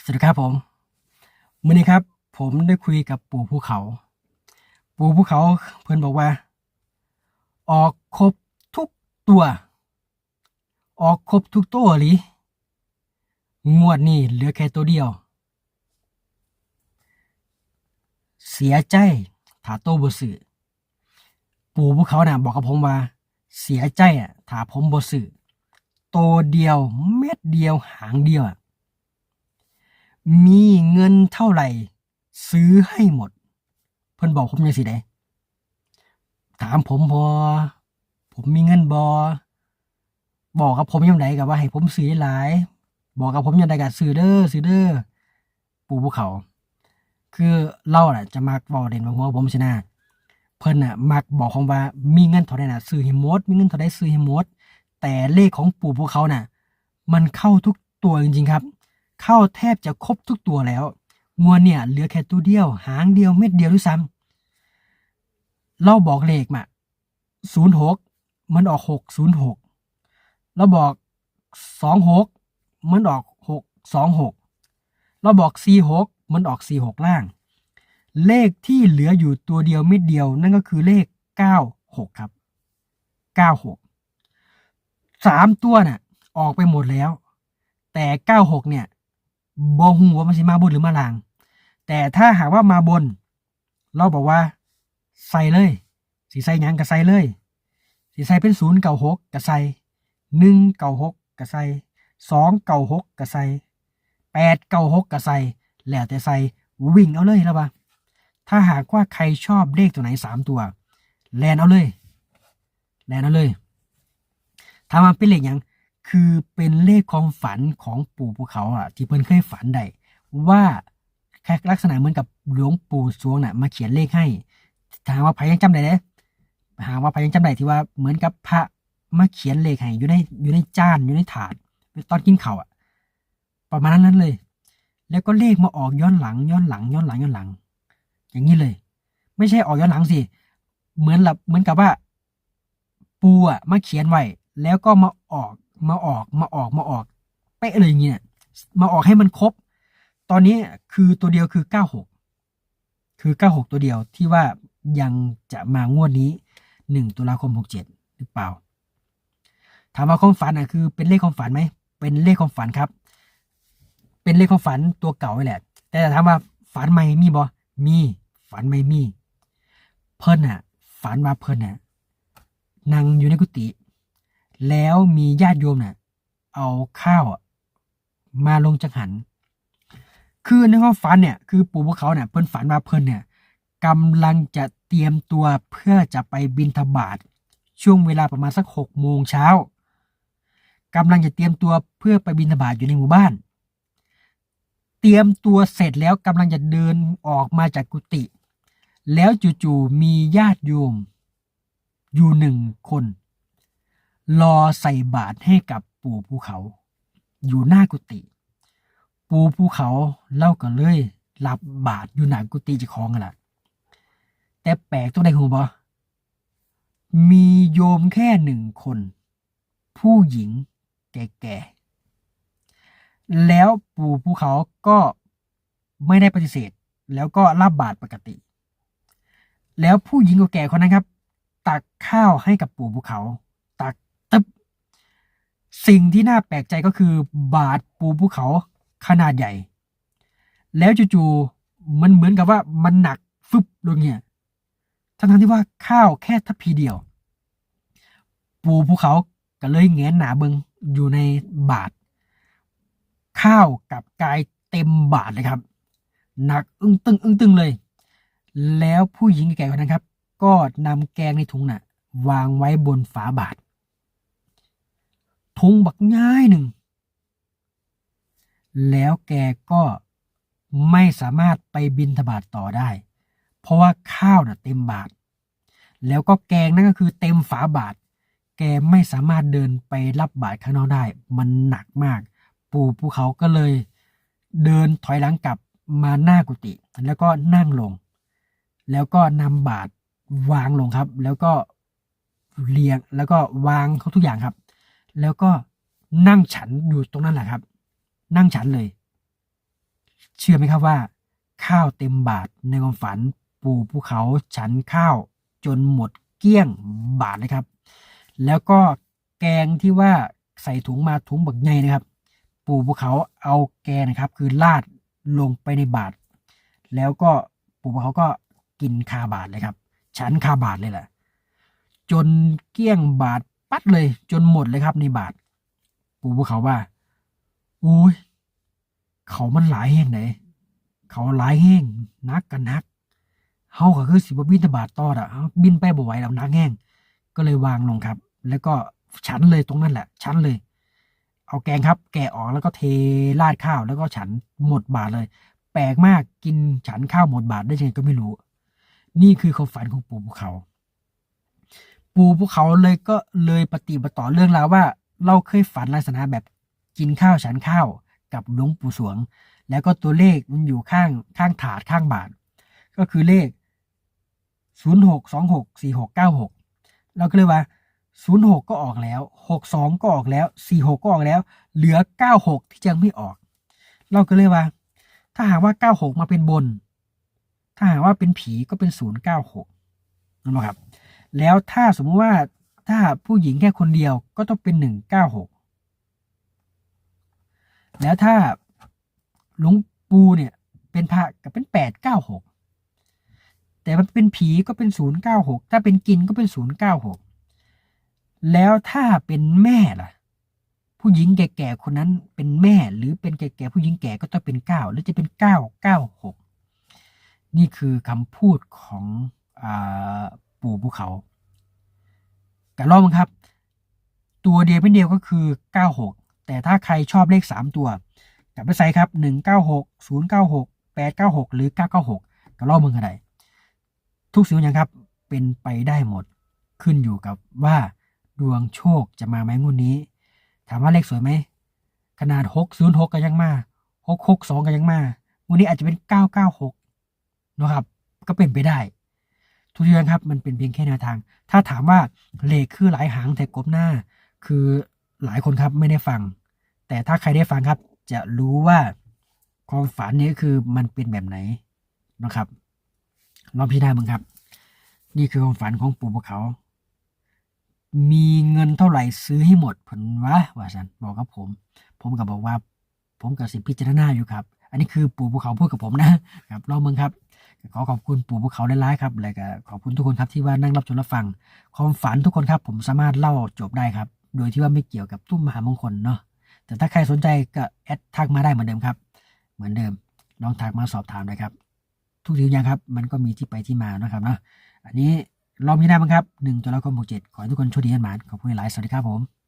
สวัสดีครับผมมื่อนี้ครับ ผมได้คุยกับปู่ภูเขา ปู่ภูเขาเพื่อนบอกว่า ออกครบทุกตัว ออกครบทุกตัวหรืองวดนี้เหลือแค่ตัวเดียว เสียใจถ้าโตบ่ซื้อปู่ภูเขาน่ะ บอกกับผมว่า เสียใจอะถ้าผมบ่ซื้อตัวเดียว เม็ดเดียวหางเดียวอะ มีเงินเท่าไหร่ ซื้อให้หมด เพิ่นบอกผมยังสิได้ถามผมบอผมมีเงินบอบอกกับผมยังไงกับว่าให้ผมซื้อหลาย บอกกับผมยังไงกับซื้อเด้อซื้อเด้อปู่ภูเขา คือเล่าแหละจะมักบอกเด่นว่าหัวผมชนะเพิ่นน่ะ มักบอกผมว่ามีเงินเท่าไหร่น่ะซื้อให้หมดมีเงินเท่าไหร่ซื้อให้หมดแต่เลขของปู่ภูเขาน่ะ มันเข้าทุกตัวจริงๆครับ เข้าแทบจะครบทุกตัวแล้วงวดเนี่ยเหลือแค่ตัวเดียว หางเดียวเม็ดเดียวด้วยซ้ำเราบอกเลขมาศูนย์หกมันออกหกศูนย์หกเราบอกสองหกมันออกหกสองหกเราบอกสี่หกมันออกสี่หกล่าง เลขที่เหลืออยู่ตัวเดียวเม็ดเดียว นั่นก็คือเลขเก้าหกครับเก้าหกสามตัวน่ะ ออกไปหมดแล้ว แต่เก้าหกเนี่ย บอหูว่ามันสิมาบนหรือมาล่าง แต่ถ้าหากว่ามาบน เราบอกว่า ใส่เลยสีใส่หยังก็ใส่เลยสีใส่เป็นศูนย์เก้าหกก็ใส่หนึ่งเก้าหกก็ใส่สองเก้าหกก็ใส่แปดเก้าหกก็ใส่แล้วแต่ใส่วิ่งเอาเลยแล้วปะถ้าหากว่าใครชอบเลขตัวไหนสามตัว แลนเอาเลย แลนเอาเลย ถ้ามันเป็นเลขยัง คือเป็นเลขความฝันของปู่ภูเขาอะที่เพิ่นเคยฝันได้ว่าแค่ลักษณะเหมือนกับหลวงปู่สวงน่ะมาเขียนเลขให้ถามว่าพยังจำได้เด้หาว่าพยังจำได้ที่ว่าเหมือนกับพระมาเขียนเลขให้อยู่ในอยู่ในจานอยู่ในถาดตอนกินข้าวอะ ประมาณนั้นเลย แล้วก็เลขมาออกย้อนหลังย้อนหลังย้อนหลังย้อนหลัง อย่างนี้เลย ไม่ใช่ออกย้อนหลังสิเหมือนแบบเหมือนกับว่า ปูอะมาเขียนไว้แล้วก็มาออก มาออกมาออกมาออกเป๊ะเลยอย่างเงี้ยมาออกให้มันครบ ตอนนี้คือตัวเดียวคือเก้าหกคือเก้าหกตัวเดียวที่ว่ายังจะมางวดนี้หนึ่งตุลาคมหกเจ็ดหรือเปล่า ถามว่าความฝันอะคือเป็นเลขความฝันไหม เป็นเลขความฝันครับ เป็นเลขความฝันตัวเก่าแหละ แต่ถามว่าฝันใหม่มีบ่มีฝันใหม่มี เพิ่นอะฝันว่าเพิ่นอะนั่งอยู่ในกุฏิ แล้วมีญาติโยมเนี่ยเอาข้าวมาลงจังหัน คือในความฝันเนี่ย คือปู่พวกเขาเนี่ยเพิ่นฝันว่าเพิ่นเนี่ยกำลังจะเตรียมตัวเพื่อจะไปบินทบาทช่วงเวลาประมาณสักหกโมงเช้ากำลังจะเตรียมตัวเพื่อไปบินทบาทอยู่ในหมู่บ้าน เตรียมตัวเสร็จแล้วกำลังจะเดินออกมาจากกุฏิแล้วจู่ๆมีญาติโยม อยู่หนึ่งคน รอใส่บาตรให้กับปู่ภูเขา อยู่หน้ากุฏิปู่ภูเขาเล่าก็เลยรับบาตรอยู่หน้ากุฏิเจ้าของกันละแต่แปลกตรงไหนหูบอมีโยมแค่หนึ่งคน ผู้หญิงแก่ๆแล้วปู่ภูเขาก็ไม่ได้ปฏิเสธ แล้วก็รับบาตรปกติ แล้วผู้หญิงแก่คนนั้นครับ ตักข้าวให้กับปู่ภูเขา สิ่งที่น่าแปลกใจก็คือบาทปูภูเขาขนาดใหญ่ แล้วจู่ๆมันเหมือนกับว่ามันหนักฟึบลงเนี่ยทั้งๆที่ว่าข้าวแค่ทัพพีเดียว ปูภูเขาก็เลยแงนหนาเบิงอยู่ในบาทข้าวกับกายเต็มบาทเลยครับ หนักอึ้งตึงอึ้งตึงเลย แล้วผู้หญิงแก่คนนั้นครับ ก็นำแกงในถุงน่ะ วางไว้บนฝาบาท ทุงบักง่ายหนึ่ง แล้วแกก็ไม่สามารถไปบินทบาทต่อได้ เพราะว่าข้าวน่ะเต็มบาท แล้วก็แกงนั่นก็คือเต็มฝาบาท แกไม่สามารถเดินไปรับบาทข้างนอกได้ มันหนักมาก ปู่ภูเขาก็เลยเดินถอยหลังกลับมาหน้ากุฏิแล้วก็นั่งลง แล้วก็นำบาทวางลงครับ แล้วก็เรียงแล้วก็วางเขาทุกอย่างครับ แล้วก็นั่งฉันอยู่ตรงนั้นแหละครับ นั่งฉันเลย เชื่อไหมครับว่า ข้าวเต็มบาทในความฝัน ปู่ภูเขาฉันข้าวจนหมดเกลี้ยงบาทเลยครับ แล้วก็แกงที่ว่าใส่ถุงมาถุงบักใหญ่นะครับ ปู่ภูเขาเอาแกงนะครับ คือลาดลงไปในบาท แล้วก็ปู่ภูเขาก็กินคาบาทเลยครับ ฉันคาบาทเลยแหละจนเกลี้ยงบาท ปัดเลยจนหมดเลยครับในบาท ปู่ภูเขาว่าอุ้ยเขามันหลายแห่งไหน เขาหลายแห้งนักกันนักเฮาก็คือสิบบินทบาทต่ออะบินไปบ่ไหวแล้วนักแห้งก็เลยวางลงครับ แล้วก็ฉันเลยตรงนั้นแหละ ฉันเลย เอาแกงครับ แกะออกแล้วก็เทราดข้าว แล้วก็ฉันหมดบาทเลย แปลกมากกินฉันข้าวหมดบาทได้ยังไงก็ไม่รู้ นี่คือความฝันของปู่ภูเขา ปู่ภูเขาเลยก็เลยปฏิบัติต่อเรื่องราวว่า เราเคยฝันลักษณะแบบกินข้าวฉันข้าวกับหลวงปู่สวง แล้วก็ตัวเลขมันอยู่ข้างข้างถาดข้างบาท ก็คือเลข 0 6 2 6 4 6 9 6 เราก็เลยว่า 0 6 ก็ออกแล้ว 6 2 ก็ออกแล้ว 4 6 ก็ออกแล้ว เหลือ 9 6 ที่ยังไม่ออก เราก็เลยว่า ถ้าหากว่า 9 6 มาเป็นบน ถ้าหากว่าเป็นผีก็เป็น 0 9 6นั่นหรอครับ แล้วถ้าสมมติว่าถ้าผู้หญิงแค่คนเดียวก็ต้องเป็น1 9 6แล้วถ้าหลวงปู่เนี่ยเป็นพระก็เป็น8 9 6แต่มันเป็นผีก็เป็น096ถ้าเป็นกินก็เป็น096แล้วถ้าเป็นแม่ล่ะ ผู้หญิงแก่ๆคนนั้นเป็นแม่หรือเป็นแก่ๆผู้หญิงแก่ก็ต้องเป็น9หรือจะเป็น996นี่คือคำพูดของอ ปูภูเขากันรอบมังครับ ตัวเดียวเป็นเดียวก็คือ 96 แต่ถ้าใครชอบเลข 3 ตัวกลับไปใส่ครับ 196 096 896 หรือ 996ก็รอบมึงกันได้ทุกสิ่งอย่างครับเป็นไปได้หมดขึ้นอยู่กับว่าดวงโชคจะมาไหมงวดนี้ ถามว่าเลขสวยไหม ขนาด 606 ก็ยังมา 662 ก็ยังมางวดนี้อาจจะเป็น 996นะครับ ก็เป็นไปได้ ทุกอย่างครับมันเป็นเพียงแค่แนวทาง ถ้าถามว่าเลขคือหลายหางแต่กบหน้า คือหลายคนครับไม่ได้ฟัง แต่ถ้าใครได้ฟังครับ จะรู้ว่าความฝันนี้คือมันเป็นแบบไหนนะครับลองพิจารณามึงครับ นี่คือความฝันของปู่ภูเขา มีเงินเท่าไหร่ซื้อให้หมดผลวะว่าสันบอกกับผม ผมก็บอกว่า ผมกับสิพิจารณาอยู่ครับ อันนี้คือปู่ภูเขาพูดกับผมนะครับลองมึงครับ ขอขอบคุณปู่ภูเขาหลายๆครับแล้วก็ขอบคุณทุกคนครับที่ว่านั่งรับชมรับฟังความฝันทุกคนครับ ผมสามารถเล่าจบได้ครับ โดยที่ว่าไม่เกี่ยวกับตุ้มมหามงคลเนาะแต่ถ้าใครสนใจก็แอดทักมาได้เหมือนเดิมครับ เหมือนเดิม ลองทักมาสอบถามเลยครับ ทุกสิ่งอย่างครับ มันก็มีที่ไปที่มานะครับเนาะอันนี้ลองพิจารณาบ้างครับหนึ่งตุลาคมหกเจ็ดขอให้ทุกคนโชคดีกันหมานขอบคุณหลายสวัสดีครับผม